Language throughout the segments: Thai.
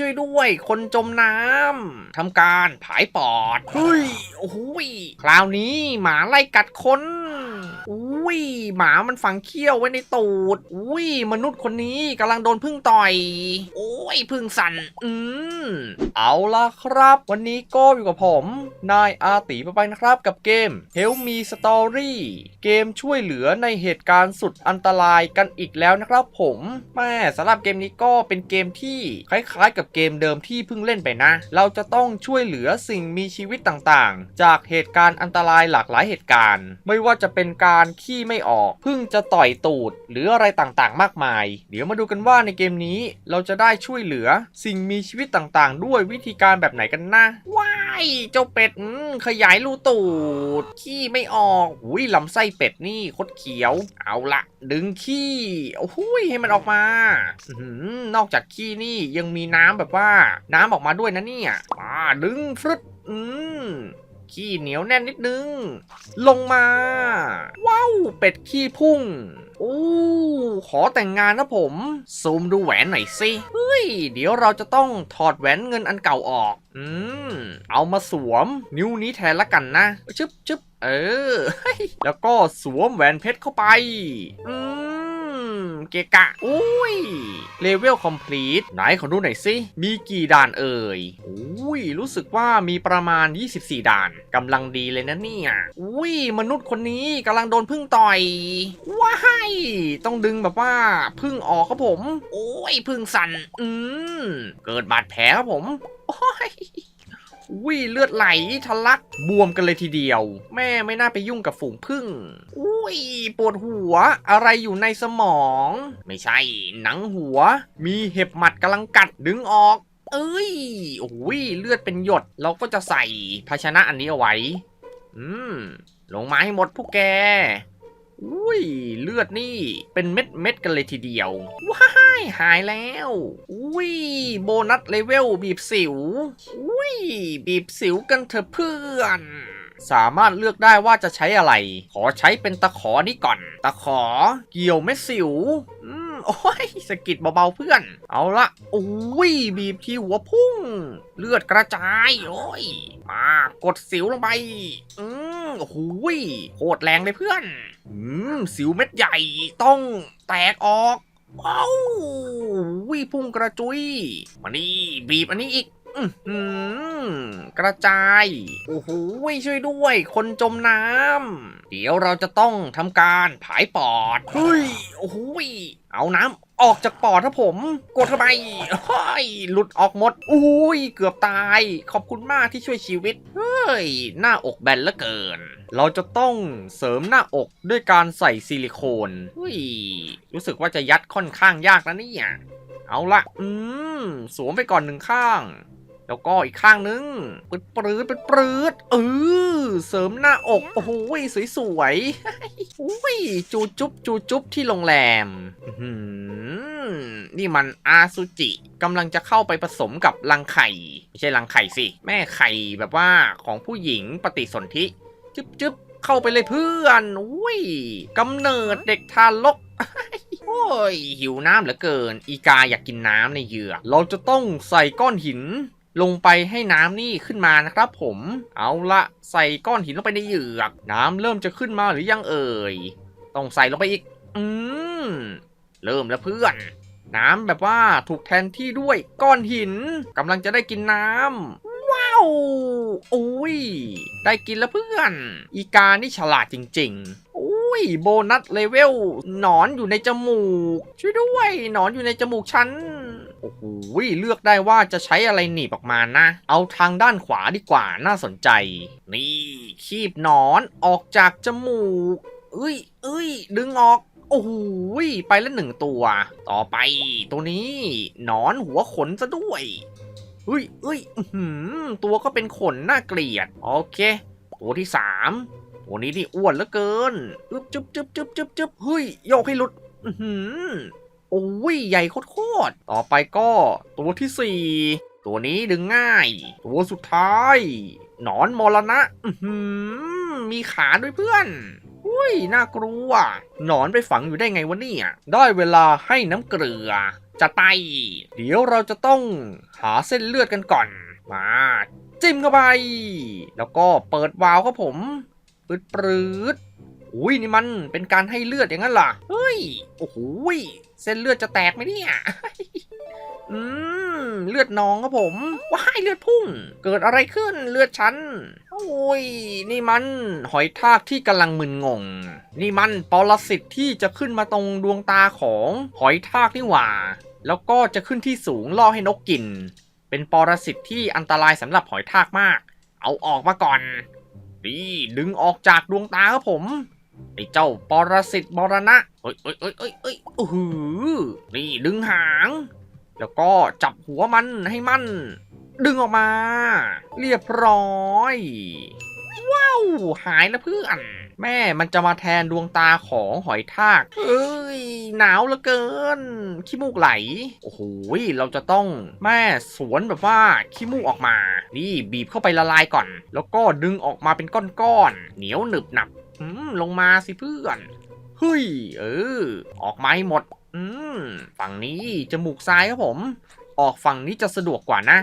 ช่วยด้วย คนจมน้ำทำการผายปอดเฮ้ยโอ้โหยคราวนี้หมาไล่กัดคน อุ้ยหมามันฝังเขี้ยวไว้ในตูด อุ้ยมนุษย์คนนี้กำลังโดนพึ่งต่อย โอ้ยพึ่งสั่นอืมเอาละครับ วันนี้ก็อยู่กับผม นายอาตีไปนะครับกับเกม Help Me Story เกมช่วยเหลือในเหตุการณ์สุดอันตรายกันอีกแล้วนะครับผมแม่สำหรับเกมนี้ก็เป็นเกมที่คล้ายๆ กับเกมเดิมที่เพิ่งเล่นไปนะ เราจะต้องช่วยเหลือสิ่งมีชีวิตต่างๆ จากเหตุการณ์อันตรายหลากหลายเหตุการณ์ ไม่ว่าจะเป็นการขี้ไม่ออกพิ่งจะต่อยตูด หรืออะไรต่างๆ มากมาย เดี๋ยวมาดูกันว่าในเกมนี้เราจะได้ช่วยเหลือสิ่งมีชีวิตต่างๆ ด้วยวิธีการแบบไหนกันนะว้ายเจ้าเป็ดขยายรูตูด ขี้ไม่ออกอุ้ยลำไส้เป็ดนี่คดเขียว เอาละดึงขี้โอ้ยให้มันออกมาอืนอกจากขี้นี่ยังมีน้ำแบบว่าน้ำออกมาด้วยนะเนี่ยอ่าดึงฟึดอืม ขี้เหนียวแน่นนิดนึง ลงมา ว้าว เป็ดขี้พุ่งโอ้ขอแต่งงานนะผม ซูมดูแหวนหน่อยสิ เฮ้ย เดี๋ยวเราจะต้องถอดแหวนเงินอันเก่าออก อืม เอามาสวม นิ้วนี้แทนละกันนะ ชึบชึบเออ แล้วก็สวมแหวนเพชรเข้าไป อืม เกะกะ อุ้ย เลเวลคอมพลีทไหนขอดูหน่อยสิ มีกี่ด่านเอ่ย อุ้ย รู้สึกว่ามีประมาณ 24 ด่าน กำลังดีเลยนะเนี่ย อุ้ย มนุษย์คนนี้กำลังโดนพึ่งต่อย ว้าย ต้องดึงแบบว่าพึ่งออกครับผม โอ้ยพึ่งสั่น อืม เกิดบาดแผลครับผม โอ้ย วิเลือดไหลทะลักบวมกันเลยทีเดียว แม่ไม่น่าไปยุ่งกับฝูงพึ่ง อุ้ยปวดหัวอะไรอยู่ในสมอง ไม่ใช่ หนังหัว มีเห็บหมัดกำลังกัดดึงออก เอ้ยโอ้ยเลือดเป็นหยด เราก็จะใส่ภาชนะอันนี้เอาไว้ อืมลงมาให้หมดพวกแก อุ้ยเลือดนี่เป็นเม็ดเม็ดกันเลยทีเดียว ว้ายหายแล้ว อุ้ยโบนัสเลเวลบีบสิว อุ้ยบีบสิวกันเถอะเพื่อนสามารถเลือกได้ว่าจะใช้อะไร ขอใช้เป็นตะขอนี้ก่อน ตะขอเกี่ยวเม็ดสิว อืม โอ้ยสะกิดเบาๆเพื่อน เอาละโอ้ย บีบที่หัวพุ่ง เลือดกระจาย โอ้ย มากดสิวลงไป อืม โอ้โหโคตรแรงเลยเพื่อน อืม สิวเม็ดใหญ่ต้องแตกออกว้าววิพุ่งกระจุย มานี่บีบอันนี้อีกอื้อหือกระจาย โอ้โหช่วยด้วย คนจมน้ำ เดี๋ยวเราจะต้องทำการผายปอด เฮ้ย โอ้โหเอาน้ำ ออกจากปอดครับผมกดเข้าไปเฮ้ยหลุดออกหมด อุ้ย เกือบตาย ขอบคุณมากที่ช่วยชีวิต เฮ้ย หน้าอกแบนเหลือเกิน เราจะต้องเสริมหน้าอกด้วยการใส่ซิลิโคนเฮ้ย รู้สึกว่าจะยัดค่อนข้างยากนะเนี่ย เอาละ อืม สวมไปก่อนหนึ่งข้าง แล้วก็อีกข้างนึงปืดปืดปืดปืดเออ เสริมหน้าอก โอ้โหสวยๆอุ้ย จูจุ๊บจูจุ๊บที่โรงแรม อื้อหือ นี่มันอาซูจิกำลังจะเข้าไปผสมกับรังไข่ ไม่ใช่รังไข่สิ แม่ไข่แบบว่าของผู้หญิงปฏิสนธิจึ๊บจึ๊บเข้าไปเลยเพื่อนอุ้ยกำเนิดเด็กทารกโอ้ยหิวน้ำเหลือเกิน อีกาอยากกินน้ำในเหยือกเราจะต้องใส่ก้อนหินลงไปให้น้ำนี่ขึ้นมานะครับผม เอาละใส่ก้อนหินลงไปในเหยือกน้ำเริ่มจะขึ้นมาหรือยังเอ่ย ต้องใส่ลงไปอีก อืม เริ่มแล้วเพื่อน น้ำแบบว่าถูกแทนที่ด้วยก้อนหินกำลังจะได้กินน้ำว้าวโอ้ยได้กินแล้วเพื่อน อีกานี่ฉลาดจริงๆอุ้ยโบนัสเลเวลหนอนอยู่ในจมูก ช่วยด้วย หนอนอยู่ในจมูกฉันโอ้โหเลือกได้ว่าจะใช้อะไรหนีบออกมานะ เอาทางด้านขวาดีกว่าน่าสนใจ นี่คีบหนอนออกจากจมูก เอ้ยเอ้ยดึงออก อ้โหไปแล้วหนึ่งตัว ต่อไปตัวนี้หนอนหัวขนซะด้วยเฮ้ยเอ้ยหือตัวก็เป็นขนน่าเกลียด โอเค ตัวที่สามตัวนี้ที่อ้วนเหลือเกินอึบจึ๊บจึ๊บจึ๊บจึ๊บจึ๊บเฮ้ยโยกให้หลุดอือหือโอ้ยใหญ่โคตรต่อไปก็ตัวที่สี่ตัวนี้ดึงง่าย ตัวสุดท้าย หนอนมรณะอือหือมีขาด้วยเพื่อน ยน่ากลัว หนอนไปฝังอยู่ได้ไงวะเนี่ย ได้เวลาให้น้ำเกลือจัดไปเดี๋ยวเราจะต้องหาเส้นเลือดกันก่อน มา จิ้มเข้าไป แล้วก็เปิดวาล์วครับผมปืดปืดอุ้ยนี่มันเป็นการให้เลือดอย่างนั้นเหรอเฮ้ย โอ้โหเส้นเลือดจะแตกไหมเนี่ย อืม เลือดนองครับผมว้ายเลือดพุ่ง เกิดอะไรขึ้นเลือดฉันโอ้ยนี่มันหอยทากที่กำลังมึนงง นี่มันปรสิตที่จะขึ้นมาตรงดวงตาของหอยทากนี่หว่า แล้วก็จะขึ้นที่สูงล่อให้นกกิน เป็นปรสิตที่อันตรายสำหรับหอยทากมาก เอาออกมาก่อนนี่ดึงออกจากดวงตาครับผมไอ้เจ้าปรสิตมรณะเอ้ยเอ้ยเอ้ยเอ้ยเอ้ยอือหือนี่ดึงหาง แล้วก็จับหัวมันให้มัน ดึงออกมา เรียบร้อย ว้าว หายแล้วเพื่อน แม่มันจะมาแทนดวงตาของหอยทาก เอ้ย หนาวเหลือเกิน ขี้มูกไหล โอ้โห เราจะต้องแม่สวนแบบว่าขี้มูกออกมา นี่บีบเข้าไปละลายก่อน แล้วก็ดึงออกมาเป็นก้อนๆ เหนียวหนึบหนับอืมลงมาสิเพื่อน เฮ้ย เออ ออกมาให้หมด อืม ฝั่งนี้จมูกซ้ายครับผม ออกฝั่งนี้จะสะดวกกว่านะ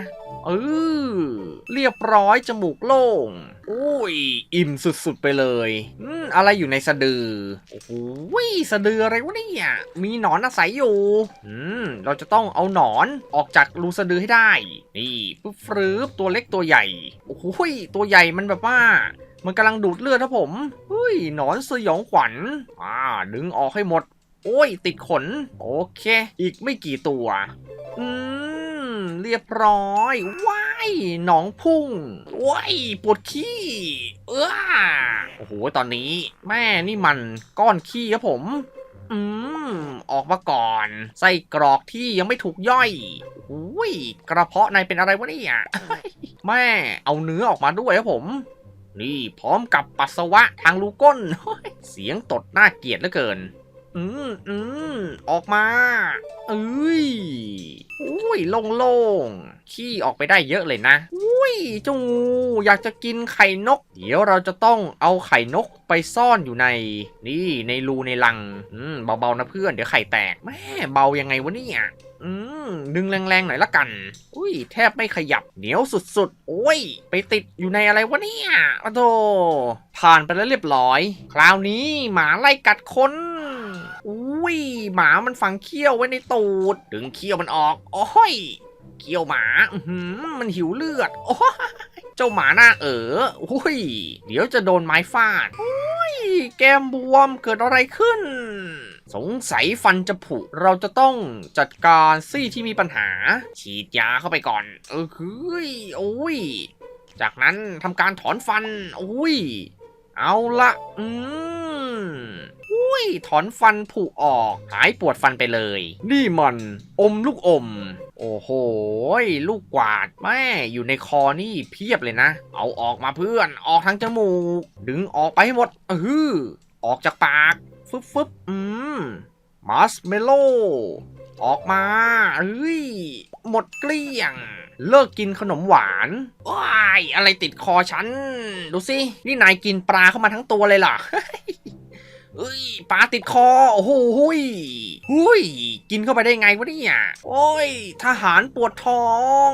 เออ เรียบร้อยจมูกโล่งโอ้ย อิ่มสุดๆไปเลย อืม อะไรอยู่ในสะดือ โอ้โหสะดืออะไรวะเนี่ย มีหนอนอาศัยอยู่ อืม เราจะต้องเอาหนอนออกจากรูสะดือให้ได้ นี่ปึ๊บฟรืบตัวเล็กตัวใหญ่ โอ้โหตัวใหญ่มันแบบว่ามันกำลังดูดเลือดครับผมเฮ้ยหนอนสยองขวัญ อ่า ดึงออกให้หมด โอ้ย ติดขน โอเค อีกไม่กี่ตัว อืม เรียบร้อยว้ายหนองพุ่งว้ายปวดขี้ เออโอ้โห ตอนนี้ แม่นี่มันก้อนขี้ครับผมอืม ออกมาก่อน ไส้กรอกที่ยังไม่ถูกย่อยอุ้ย กระเพาะนายเป็นอะไรวะเนี่ยแม่ เอาเนื้อออกมาด้วยครับผม นี่พร้อมกับปัสสาวะทางรูก้น เสียงตดน่าเกลียดเหลือเกิน อืมอืมออกมาเอ้ยอุ้ยโล่งๆ ขี้ออกไปได้เยอะเลยนะ อุ้ยเจูอยากจะกินไข่นก เดี๋ยวเราจะต้องเอาไข่นกไปซ่อนอยู่ใน นี่ในรูในลัง อืมเบาๆนะเพื่อนเดี๋ยวไข่แตกแม่เบายังไงวะเนี่ยอืมดึงแรงๆหน่อยละกัน อุ้ยแทบไม่ขยับเหนียวสุดๆ โอ้ย ไปติดอยู่ในอะไรวะเนี่ยโอ้โธผ่านไปแล้วเรียบร้อย คราวนี้หมาไล่กัดคน อุ้ยหมามันฝังเขี้ยวไว้ในตูด ดึงเขี้ยวมันออกโอ้ยเขี้ยวหมาอืมันหิวเลือด โอ้เจ้าหมาหน้าเอ๋ออุ้ย เดี๋ยวจะโดนไม้ฟาดอุ้ย แก้มบวมเกิดอะไรขึ้น สงสัยฟันจะผุ เราจะต้องจัดการซี่ที่มีปัญหา ฉีดยาเข้าไปก่อน เออเฮ้ยโอ้ย จากนั้นทำการถอนฟัน อุ้ย เอาละ อืม อุ้ยถอนฟันผุออก หายปวดฟันไปเลย นี่มันอมลูกอม โอ้โห ลูกกวาดแม่อยู่ในคอนี่เพียบเลยนะ เอาออกมาเพื่อนออกทางจมูก ดึงออกไปให้หมดเออออกจากปาก ฟึบฟึบอืมมัสเมโลออกมาเฮ้ยหมดเกลี้ยง เลิกกินขนมหวานว้ายอะไรติดคอฉัน ดูสิ นี่นายกินปลาเข้ามาทั้งตัวเลยเห รอเฮ้ยปลาติดคอ โอ้โหหุยหุยกินเข้าไปได้ไงวะเนี่ย โอ้ย ทหารปวดท้อง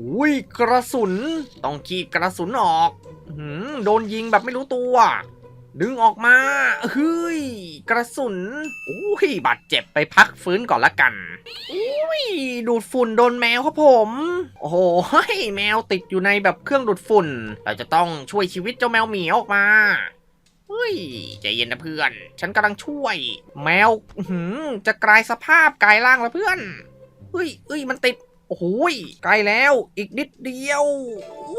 อุ้ยกระสุน ต้องขีดกระสุนออกหือโดนยิงแบบไม่รู้ตัว ดึงออกมาเฮ้ยกระสุนอุ้ยบาดเจ็บไปพักฟื้นก่อนละกันอุ้ยดูดฝุ่นโดนแมวครับผม โอ้โหเฮ้ยแมวติดอยู่ในแบบเครื่องดูดฝุ่น เราจะต้องช่วยชีวิตเจ้าแมวเหมียวออกมา เฮ้ยใจเย็นนะเพื่อน ฉันกำลังช่วย แมวหือจะกลายสภาพกลายร่างแล้วเพื่อนเฮ้ยเฮ้ยมันติด โอ้โหยใกล้แล้ว อีกนิดเดียว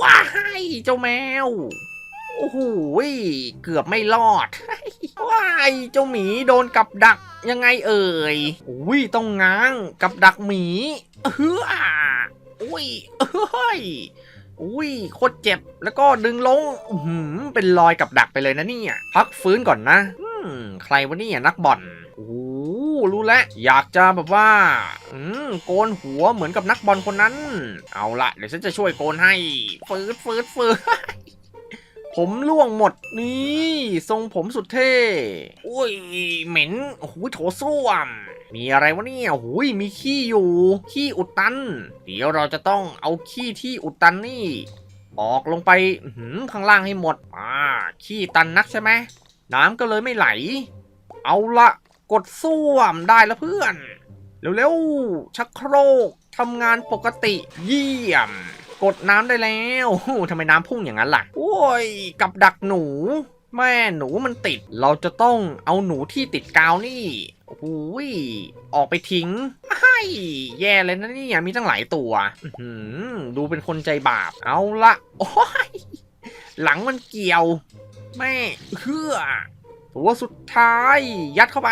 ว้ายเจ้าแมว โอ้โหยเกือบไม่รอด ว้ายเจ้าหมีโดนกับดักยังไงเอ่ยอุ้ยต้องง้างกับดักหมีเฮ้ออุ้ยเฮ้ย อุ้ยโคตรเจ็บแล้วก็ดึงลงอื้อหือเป็นรอยกับดักไปเลยนะเนี่ยพักฟื้นก่อนนะอืมใครวะเนี่ยนักบอลโอ้รู้แล้วอยากจะแบบว่า อืมโกนหัวเหมือนกับนักบอลคนนั้น เอาละเดี๋ยวฉันจะช่วยโกนให้ ฟืดฟืดฟืดผมล่วงหมดนี่ ทรงผมสุดเท่ อุ้ย เหม็นโอ้โหโถส้วม มีอะไรวะเนี่ยหุยมีขี้อยู่ ขี้อุดตัน เดี๋ยวเราจะต้องเอาขี้ที่อุดตันนี่ ออกลงไปหือข้างล่างให้หมดอ่าขี้ตันนักใช่ไหมน้ำก็เลยไม่ไหล เอาละกดส้วมได้แล้วเพื่อน เร็วๆ ชักโครกทำงานปกติเยี่ยม กดน้ำได้แล้วทำไมน้ำพุ่งอย่างนั้นล่ะ โอ้ย กับดักหนู แม่หนูมันติด เราจะต้องเอาหนูที่ติดกาวนี่ โอ้โหยออกไปทิ้งไม่แย่เลยนะเนี่ยมีตั้งหลายตัวดูเป็นคนใจบาป เอาละโอ้ยหลังมันเกี่ยว แม่เฮือตัวสุดท้าย ยัดเข้าไป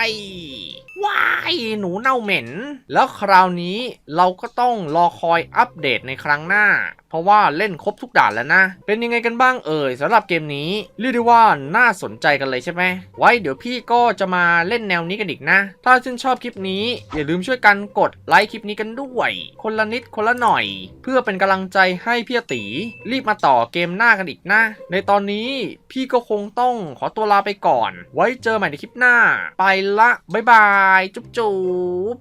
ว้ายหนูเน่าเหม็น แล้วคราวนี้เราก็ต้องรอคอยอัปเดตในครั้งหน้า เพราะว่าเล่นครบทุกด่านแล้วนะ เป็นยังไงกันบ้างเอ่ยสำหรับเกมนี้เรียกได้ว่าน่าสนใจกันเลยใช่ไหมไว้เดี๋ยวพี่ก็จะมาเล่นแนวนี้กันอีกนะ ถ้าชื่นชอบคลิปนี้ อย่าลืมช่วยกันกดไลค์คลิปนี้กันด้วย คนละนิดคนละหน่อย เพื่อเป็นกำลังใจให้พี่ตีรีบมาต่อเกมหน้ากันอีกนะ ในตอนนี้พี่ก็คงต้องขอตัวลาไปก่อน ไว้เจอใหม่ในคลิปหน้า ไปละบ๊ายบายจุ๊บจุ๊บ